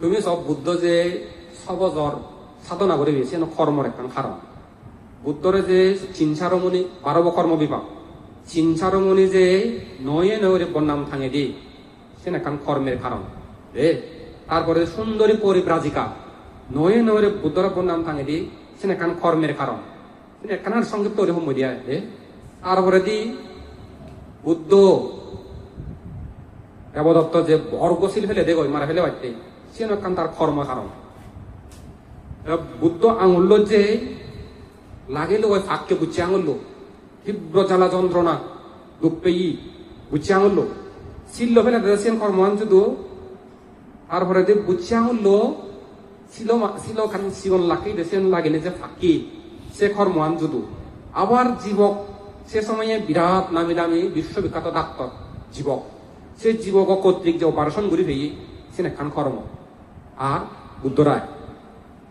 তুমি সব বুদ্ধ যে সবজর সাধনা করে গেছে কর্মর একটা কারণ। বুদ্ধরে যে চিনসারমণি বারব কর্ম বিভাগ চিনসারমণি যে নয়ে নয়ে বন্যাম থাঙে দি সে কর্মের কারণ। এ তারপরে সুন্দরী পরিব্রাজিকা, নয়ে নয়ে বুদ্ধর বন্যাম থাঙে দি সে কর্মের কারণ। এখানে সংক্ষিপ্ত ওরকম দিয়া এ তারপরে দি বুদ্ধ, দেবদত্ত যে বর্গশীল ফেলে দেখ মারা ফেলে বাড়তে। সে নকান তার কর্ম কারণ বুদ্ধ আঙুল্য যে লাগিল ওই ফাঁককে বুঝছে আঙুল্য তীব্র জ্বালা যন্ত্রণা দুঃখ পেয়ে বুঝছে আঙুল্য ছিল ফেলে দেশেন কর্মান যদু তারপরে যে বুঝছে আঙুল্য ছিল ছিল খান জীবন লাকি দেশেন লাগিলে যে ফাঁকি, সে কর্মান যদু আবার জীবক সে সময়ে বিরাট নামি নামি বিশ্ববিখ্যাত ডাক্তার জীবক সে জীবক কর্তৃক যে অপারেশন করি ফেই সে খান কর্ম আর বুদ্ধরায়।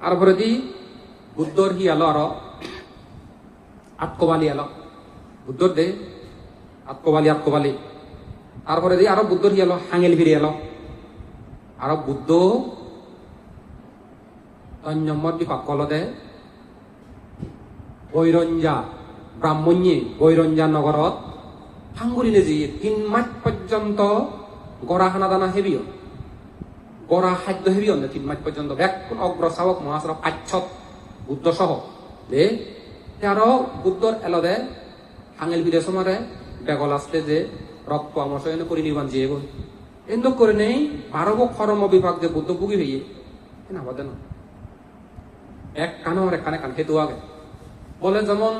তারপরে দি বুদ্ধর হি আলো আর আটকবালি আলো। বুদ্ধর দে আটকবালি আটকবালি তারপরে দি আরও বুদ্ধর হি আলো হাঙেল ফিরে এলো আরও বুদ্ধ তন্যম্মর বিপাক কল দে? বৈরঞ্জা ব্রাহ্মণ্যে বৈরঞ্জা নগরত ফাঙ্গুরিনে যে, তিন মাস পর্যন্ত গড়া হানা দানা হেবিও গড়া খাদ্য হেবিও না তিন মাস পর্যন্ত ব্যাকুণ অগ্র শাবক মহাসর পাচ্ছত বুদ্ধ সহ দে আরও বুদ্ধর এলদে হাঙেল বিদে সমরে বেগল আসতে যে রক্ত আমস এনে পরিনির্বাণ দিয়ে গই এন্দক করে নেই বারব খরম বিভাগ যে বুদ্ধ বুগি হইয়ে। না বাদে না। এক কানো আর এক কানে কান হেতু আগে। বলে যেমন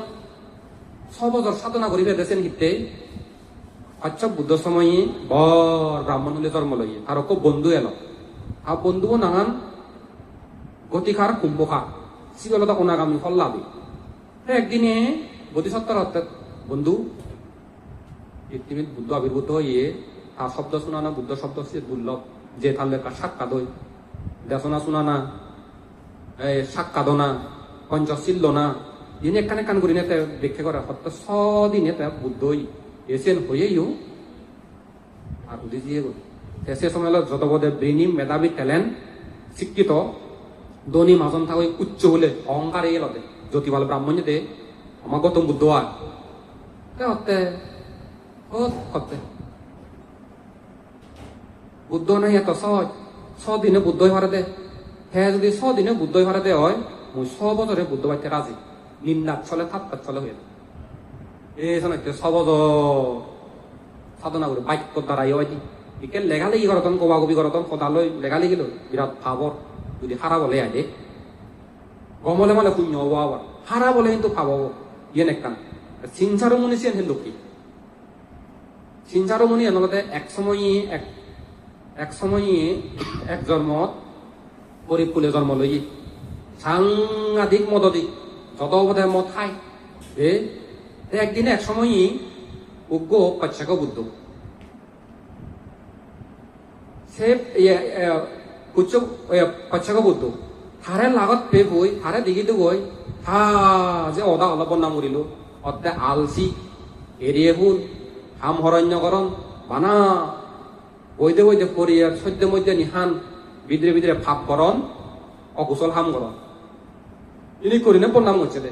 সবজর সাধনা করিবে দেশেন হিতে আচ্ছা বুদ্ধ সময়ে বর ব্রাহ্মণ হলে জন্ম লইয়ে আর বন্ধু এলো আর বন্ধুও নানান গতিকার কুম্ভকার। শিবলতা অনাগামী ফল লাভি। একদিনে বোধিসত্তর অর্থাৎ বন্ধু পৃথিবীর বুদ্ধ আবির্ভূত হইয়ে তার শব্দ শোনানা বুদ্ধ শব্দ সে দুর্লভ যে লেখা সাক্ষাৎ হই দেশনা শোনানা এই সাক্ষাৎ না, পঞ্চশীল না। দিনে কানে কান করি নেতে ব্যাখ্যা করা সত্য সদিনে বুদ্ধই। এসেন হয়েইও আর বুদ্ধি দিয়ে সে সময় যত বোধে ব্রেনি মেধাবী ট্যালেন্ট শিক্ষিত, ধনী মাজন থাকো উচ্চ হলে অহংকার এই লতে জ্যোতিবাল ব্রাহ্মণ্যতে আমার গৌতম বুদ্ধ আর বুদ্ধ নাই এত সহজ। ছদিনে বুদ্ধই হারে দে হ্যাঁ যদি ছদিনে বুদ্ধই হারে দে হয়, মুই ছ বছরে বুদ্ধ বাইতে রাজি নিন্দাত চলে থাপ্পাত চলে হয়ে এই সময় সবজ সাধনা করে বাক্য দ্বারাই হয় ইকে লেগালেগি করতন কবা কবি করতন সদালৈ লেগালেগি লৈ বিৰাট ভাৱৰ যদি হাৰাবলৈ আহে গমলে মানে শূন্য হব আবার হারাবলে কিন্তু ভাব ইয়ে নেকান চিনচারমণি চেন হেন লোকি। চিনচারমণি এনেকে এক সময় এক এক সময় এক জন্মত পরিকুলে জন্ম লই সাংঘাতিক মদদি, যত বোধে মদ খায়। একদিনে এক সময় উগ্র কচ্ছাক বুদ্ধ। সে কুচ্চ কচ্ছাক বুদ্ধ হারে লাগত পে বই হারে দিগিতে গই হা, যে অদা অলপ নাম উৰিলো অতে আলচি, এৰিয়ে ভুল হাম হৰণ্যকৰণ বানা বৈদে বৈদে পৰিয়াল সদ্য মধ্য নিহান বিদ্রে বিদ্রে ভাব করণ অকুশল হাম করণ ইনি করি না বন্যাম হচ্ছে দে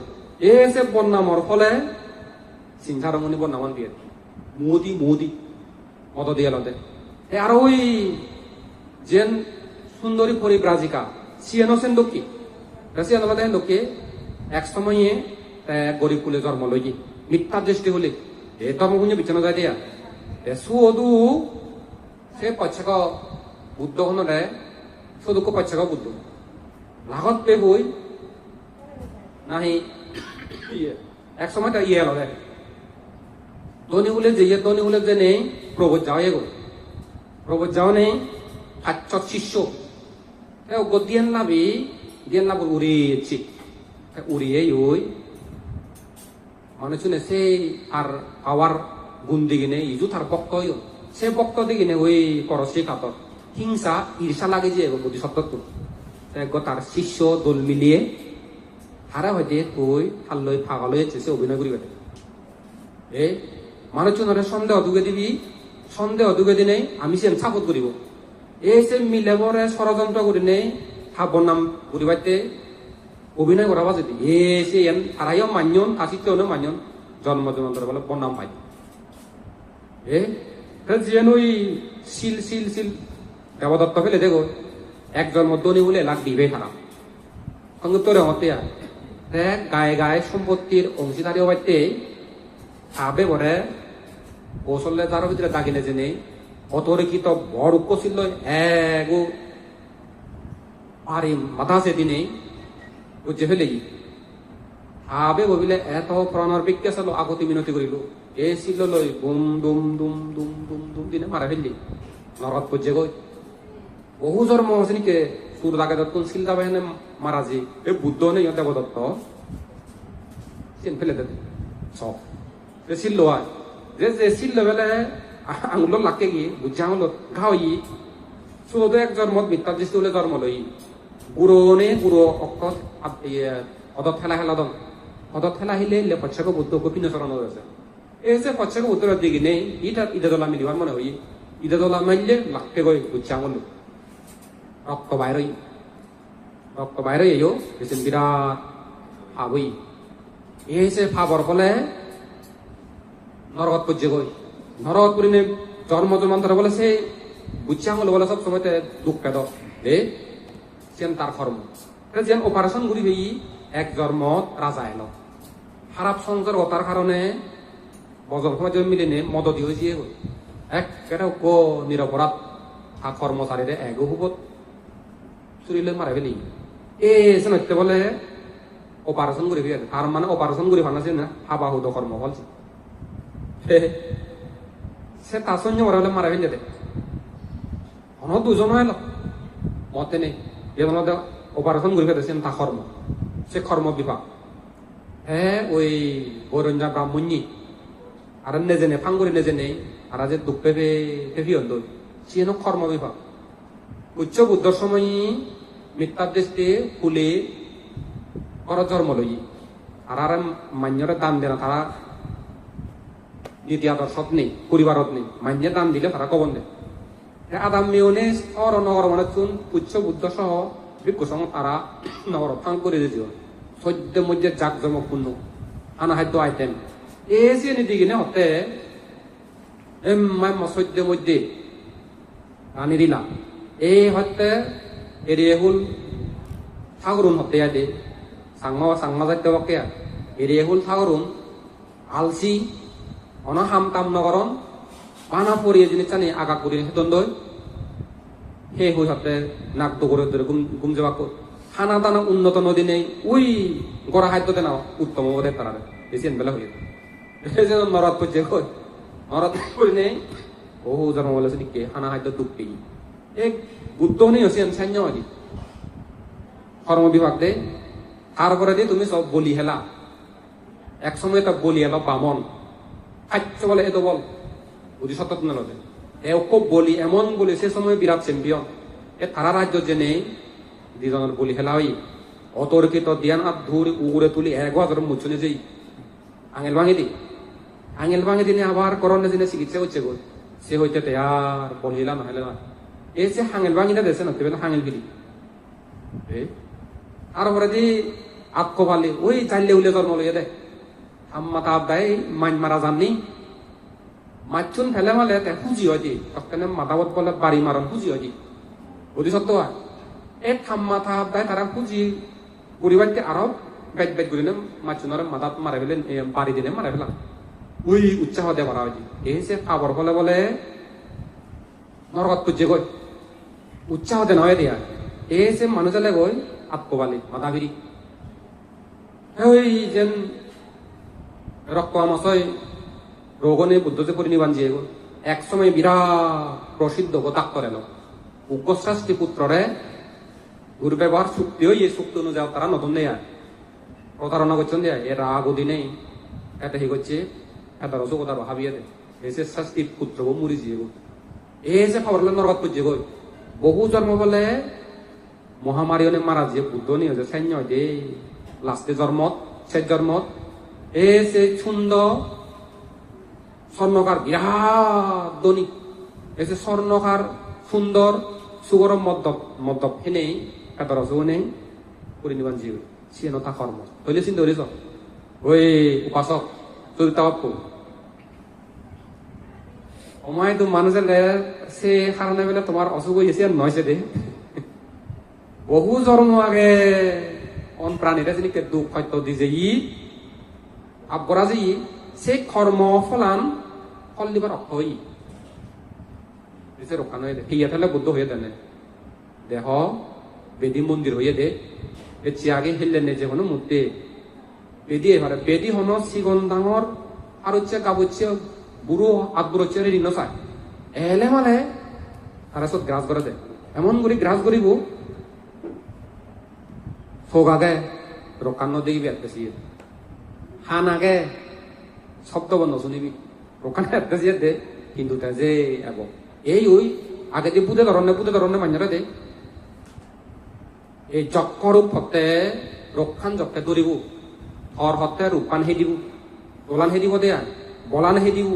এসে বন্যামর ফলে সিংহারমণি বন্যামান দিয়ে মোদি মোদি মত দিয়ে লতে এ আর ওই যেন সুন্দরী পরিব্রাজিকা। সিয়ানো সেন দক্ষি সিয়ানো বাদে দক্ষি এক সময়ে গরিব কুলে জন্ম লই মিথ্যা দৃষ্টি হলে। এ ধর্মপুঞ্জ বিছানো যায় দিয়া। সুদু সে পচ্ছাক বুদ্ধ হনরে সুদুক পচ্ছাক বুদ্ধ। লাগত পে বই নাহি। এক সময় তা ইয়ে লরে ধনী হলে যে ইয়ে ধনী হলে যে নেই প্রবোধ যাও এগো। প্রবোধ যাও নেই। হাচ্ছত শিষ্য। দিয়ান লাভি দিয়ান লাভ উড়িয়েছি উড়িয়ে ওই। মানুষ সে আর পাওয়ার গুণ দিগিনে ইজু তার বক্ত সে বক্ত দিগিনে ওই করসি কাতর। হিংসা, ঈর্ষা লাগে যে বুদ্ধি সত্তর তার। শিষ্য দোল মিলিয়ে, হারা হইতে তুই হাল্লই ফাগালই সে অভিনয় করিবে এ মানুষ সন্দেহ দুগে দিবি, সন্দেহ দুগে দিনে আমি সে সাপোর্ট করিব। এই যে মিলে পরে ষড়যন্ত্র করে নেই হাবর নাম পরিবারতে অভিনয় করা যদি এ সে এন তারাইও মান্যন আসিতেও মান্যন? জন্ম জন্মান্তর বলে বনাম পাই যেন ওই শিল শিল শিল দেবদত্ত ফেলে দেখো, এক জন্ম দনি বলে লাগ দিবে খারাপ সঙ্গে তোরে হতে দেখ গায়ে গায়ে সম্পত্তির অংশীদারি হবাইতে আবে বরে কৌশলে তার ভিতরে দাগিনে যে নেই অতরেকিত বড় ছিল এগো পারি মাথা সে দিনে বুঝে ফেলে আবে ববিলে এত প্রাণর বিজ্ঞা চালো আগতি মিনতি করিল। এ ছিল লই? বুম দুম দুম দুম দুম দুম দিনে মারা ফেললি। নরত পর্যে গই। বহু জন্ম হসনিকে সুর লাগে দত্তন সিলদা বাহিনে মারা যে। এ বুদ্ধ নেই দেবদত্ত। ফেলে দে। সব এ সিল্লো আয় যে যে সিল্লো বেলে আঙুলো লাগে গিয়ে বুঝছে আঙুলো ঘাও ই শুধু এক জন্ম মিথ্যা দৃষ্টি হলে জন্ম লই গুরু নে গুরু অক্ক অদত ঠেলা হেলা দন অদত ঠেলা হিলে লে পচ্ছাক বুদ্ধ গোপীন চরণ আছে এই যে পচ্ছাক উত্তর দিকে নেই ইটা ইদা দলা মিলিবার মনে হই ইদা দলা মাইলে লাগতে গই বুঝছে আঙুলো রক্ত বাইরই রক্ত বাইরে এও বেছেন বিরাট ভাবই এই যে ভাবর ফলে নরকত পর্যে গই নরকত পুরিনে জন্ম জন্মান্তর বলে সে বুঝছে আঙুল বলে সব সময় দুঃখ পেদ এ সেন তার কর্ম। যেন অপারেশন করিবে ই এক জন্ম রাজা এলো। খারাপ সংসার হতার কারণে বজর সময় মিলিনে মদ দিয়ে দিয়ে গই এক কেটা ক নিরপরাধ। আর কর্মচারীরে এগো হুবত চুরিলে মারা ফেলি এ সে বলে অপারেশন করে ফিরে তার মানে অপারেশন করে ফানাছে না। হাবা হুদ কর্ম বলছে। সে সঙ্গে ওরা হলে মারা ফেলে দে অন দুজন এলো। মতে নেই এজন্য অপারেশন করে ফেলেছে তা কর্ম সে কর্ম বিভাগ। হ্যাঁ ওই বৈরঞ্জা ব্রাহ্মণী আর নেজে নে ফাঙ্গুরি নেজে নেই আর যে দুঃখ পেপে পেপি হল সিয়েন কর্ম বিভাগ। উচ্চ বুদ্ধ সময় মিথ্যার দৃষ্টি ফুলে কর জন্ম লই আর আর মান্যরে দান দেয় না তারা নীতি আদর্শত নেই পরিবারত নেই মান্যে দান দিলে তারা কবন দেয় আদাম মেয়নে সর নগর মানে চুন উচ্চ বুদ্ধ সহ বিকুসং তারা নগর ফাং করে দিয়েছিল সদ্য মধ্যে জাক জমকপূর্ণ আনাহাদ্য আইটেম। এ সে নীতি কিনে হতে এমাই মসদ্য মধ্যে আনি দিলাম এই হতে এরিয়ে হুল সাগরুন হতে আদে। সাংমা সাংমা যাইতে বকে এরিয়ে হুল সাগরুন আলসি অন হাম তাম নগরন বানা পরিয়ে জিনিস জানি আগা করি হেতন দই হে হই হতে নাক দগরে ধরে গুম গুম যাবা খানা দানা উন্নত নদী নেই, উই গড়া খাদ্য দেনা উত্তম ওদের তারা বেশি বেলা হয়ে এই যে নরদ কই নরদ করি নেই, বহু জন্ম বলেছে দিকে খানা খাদ্য দুঃখ এক বুদ্ধ নেই হচ্ছে সান্য আদি। কর্ম বিভাগ দে তারপরে দিয়ে তুমি সব বলি হেলা। এক সময় তা বলি এলো বামন। খাচ্ছ বলে এত বল বুঝি সত্য না লবে এ খুব বলি, এমন বলি, সে সময় বিরাট চ্যাম্পিয়ন এ তারা রাজ্য নেই দুজনের বলি খেলা হই অতর্কিত দিয়ান হাত ধরে উগুরে তুলি এক হাজার মুচনে যেই। আঙেল ভাঙে দি আঙেল ভাঙে দিনে আবার করোনা দিনে চিকিৎসা হচ্ছে গো। সে হইতে তে আর বলিলা না হলে না। এই যে হাঙেল ভাঙিটা দেশে না, তেবে হাঙেল গিরি তারপরে দি আত্ম পালি ওই চাইলে উলে জন্ম লইয়া দে। আম্মা তা আব্বাই মাইন মারা জাননি মাছুন ফেলে মালে তে খুঁজি হয় দি তখন মাতাবত বলে বাড়ি মারন খুঁজি হয় দি বুঝি সত্য এ থা আব্বাই তারা খুঁজি পরিবারতে আরও বেদ বেদ করি মাছুনার মাতাত মারা ফেলেন বাড়ি দিনে মারা ফেলাম ওই উৎসাহ দিয়ে মারা হয় এই সে খাবার ফলে বলে নরকত পুজে গই উৎসাহ দেন হয় দিয়া এই যে মানুষলে গই আত্মবালি মাথা ফিরি ওই যেন রক্ত আমসয় রোগনে বুদ্ধ যে গো এক সময় বিরাট প্রসিদ্ধ গোতাক করে উগ্রশ্রাষ্টি পুত্ররে দুর্ব্যবহার চুক্তি হই, এই চুক্তি অনুযায়ী তারা নতুন নেই প্রতারণা করছেন দিয়া এ রাগ অধি নেই। এটা হি করছে? এটা রসগোতা ভাবিয়ে দে। এসে শাস্তি পুত্র গো মুড়ি দিয়ে গো। এই যে খবর নরকত পুজে গই বহু জন্ম বলে মহামারী অনেক মারা যে বুদ্ধ নিয়ে যে সৈন্য যে লাস্টে জন্মত সে জন্মত। এ সে সুন্দর স্বর্ণকার বিরাট ধনী এ যে স্বর্ণকার সুন্দর সুগরম মদ্যপ মদ্যপ। হেনেই কাদর নেই পরিনিবান জীব সিয়ে নথা কর্ম। হইলে চিন্তা করিস ওই উপাসক তুই তাওয়াপ্পু সময় তো মানুষের সে কারণে বেলা তোমার অসুখ হয়েছে আর নয়ছে দে বহু জন্ম আগে, অন প্রাণীরা যিনিকে দুঃখ, সত্য দিছে ই আবগরা যে ই, সে কর্ম ফলান ফল দিবার অর্থ ই। দিছে রক্ষা নয় দে। হিয়া থাকলে বুদ্ধ হয়ে দেনে দেহ, বেদি মন্দির হয়ে দে। এ চিয়াগে হেললে নে যে হনো মূর্তি বেদি এবারে বেদি হনো সিগন ডাঙর আর হচ্ছে গাবুচ্ছে বুড়ো হচ্ছে ঋণ চায়। এলে মানে তারা সব গ্রাস করে দেয় এমন করে গ্রাস করিব ফোক আগে রক্ষান্ন দেখবি আর বেশি হান আগে শব্দ বন্ধ শুনিবি। রক্ষান্ন আর বেশি দে কিন্তু তা যে এব এই ওই, আগে যে বুধে ধরনে বুধে ধরনে মাঞ্জারে দে। এই চক্করূপ হতে, রক্ষান জক্কে দৌৰিব। অৰ হতে, ৰূপান হে দিব দোলান হে দিব দেয়া, বলান হে দিব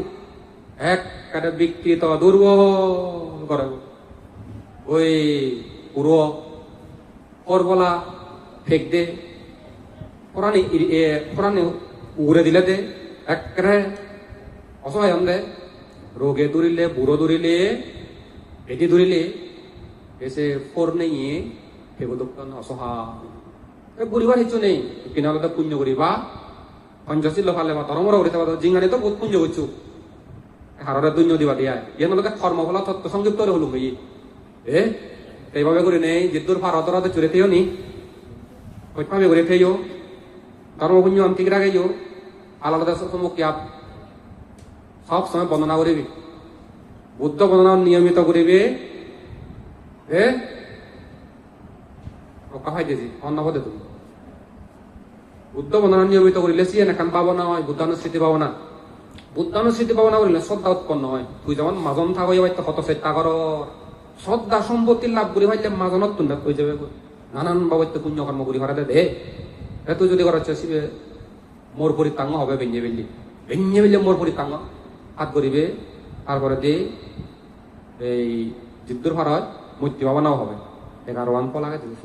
একেবাৰে বিকৃত দুৰ্বল কৰে ওই পুরো করবলা ফেক দে। কোরআনে কোরআনে উগরে দিলে দে একেবারে অসহায় দে রোগে দৌড়িলে বুড়ো দৌড়িলে পেটি দৌড়িলে এসে ফোর নেই সেগুলোকে অসহায়? গরিবার কিছু নেই। কিনালতে পুণ্য করিবা। পঞ্চশীল ফালে বা তরমর করি থাকা জিঙ্গানি তো বহুত পুণ্য করছু। হাররে দুন্য দিবা দিয়া। ইয়ে নলতে কর্মফল, তত্ত্ব সংযুক্ত হলো গই এ এইভাবে করে নেই যে দূর জিদ্দুর ভারতরাতে চুরে থেও নি। কইভাবে করে থেও ধর্ম পুণ্য অন্তিক রাখেও আলাদা সমুখ সব সময় বর্ণনা করিবি। বুদ্ধ বর্ণনা নিয়মিত করিবি। এ রক্ষা হয় দিয়েছি অন্য পদে তুমি। বুদ্ধ বর্ণনা নিয়মিত করিলে সিয়ে নাখান পাবো না হয়, বুদ্ধানুস্মৃতি পাবো না বুদ্ধানুস্মৃতি পাবো না করিলে শ্রদ্ধা উৎপন্ন হয়। তুই যেমন মাজন থাকই হয়তো কত চেষ্টা কর। শ্রদ্ধা সম্পত্তি লাভ করি হইলে মাজনত কই যাবে নানান বাবত্য পুণ্য কর্ম করি হরাতে দে। এ তুই যদি করার শিবে মোর পরিত্যাঙ্গ হবে বেঞ্জে বেঞ্জি বেঞ্জে বেঞ্জে মোর পরিত্যাঙ্গ হাত করিবে তারপরে দে, এই জিদ্দুর ভারত মূর্তি ভাবনাও হবে। এগারো ওয়ান পলাগে দিয়েছ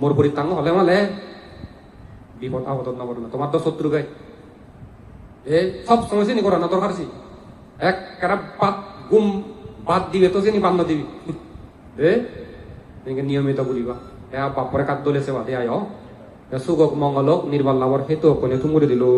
মোর পরিত্যাঙ্গ হলে মালে, বিপদ আপদ না তোমার তো শত্রু গাই এ, সব সময় চিনি করা না, দরকার আছি এক কারা বাদ গুম, বাদ দিবে তো চিনি বান্ধ দিবি। এ নিয়মিত করিবা এয়া বাপরে কাত দলে সেবা, দে আয় সুগক মঙ্গলক নির্বাল লাভর হেতু অকনে তুমুরে দিলো।